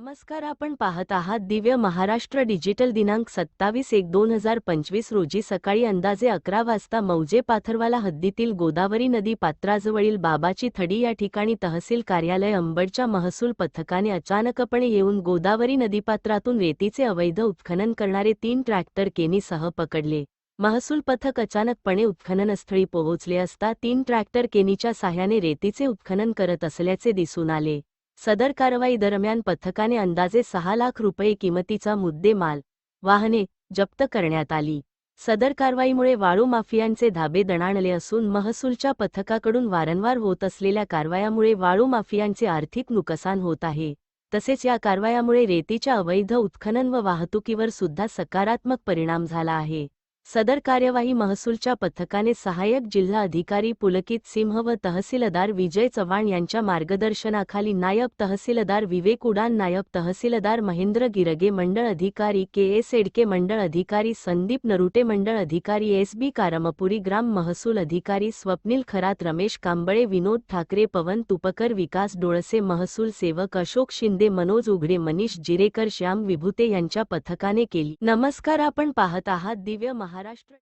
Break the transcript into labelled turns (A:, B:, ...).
A: नमस्कार आपण पाहत आहात दिव्य महाराष्ट्र डिजिटल दिनांक सत्तावीस एक दोन हजार पंचवीस रोजी सकाळी अंदाजे अकरा वाजता मौजे पाथरवाला हद्दीतील गोदावरी नदी पात्राजवळील बाबाची थडी या ठिकाणी तहसील कार्यालय अंबडच्या महसूल पथकाने अचानकपणे येऊन गोदावरी नदीपात्रातून रेतीचे अवैध उत्खनन करणारे तीन ट्रॅक्टर केनीसह पकडले. महसूल पथक अचानकपणे उत्खननस्थळी पोहोचले असता तीन ट्रॅक्टर केनीच्या साह्याने रेतीचे उत्खनन करत असल्याचे दिसून आले. सदर कारवाई दरम्यान पथकाने अंदाजे सहा लाख रुपये किमतीचा मुद्देमाल वाहने जप्त करण्यात आली. सदर कारवाईमुळे वाळू माफियांचे धाबे दणाणले असून महसूलच्या पथकाकडून वारंवार होत असलेल्या कारवायामुळे वाळू माफियांचे आर्थिक नुकसान होत आहे. तसेच या कारवायामुळे रेतीच्या अवैध उत्खनन व वाहतुकीवर सुद्धा सकारात्मक परिणाम झाला आहे. सदर कार्यवाही महसूलच्या पथकाने सहाय्यक जिल्हा अधिकारी पुलकित सिंह व तहसीलदार विजय चव्हाण यांच्या मार्गदर्शनाखाली नायब तहसीलदार विवेक उडान नायब तहसीलदार महेंद्र गिरगे मंडळ अधिकारी के एस एडके मंडळ अधिकारी संदीप नरुटे मंडळ अधिकारी एस बी कारमपुरी ग्राम महसूल अधिकारी स्वप्नील खरात रमेश कांबळे विनोद ठाकरे पवन तुपकर विकास डोळसे महसूल सेवक अशोक शिंदे मनोज उघडे मनीष जिरेकर श्याम विभुते यांच्या पथकाने केली. नमस्कार आपण पाहत आहात दिव्य महाराष्ट्र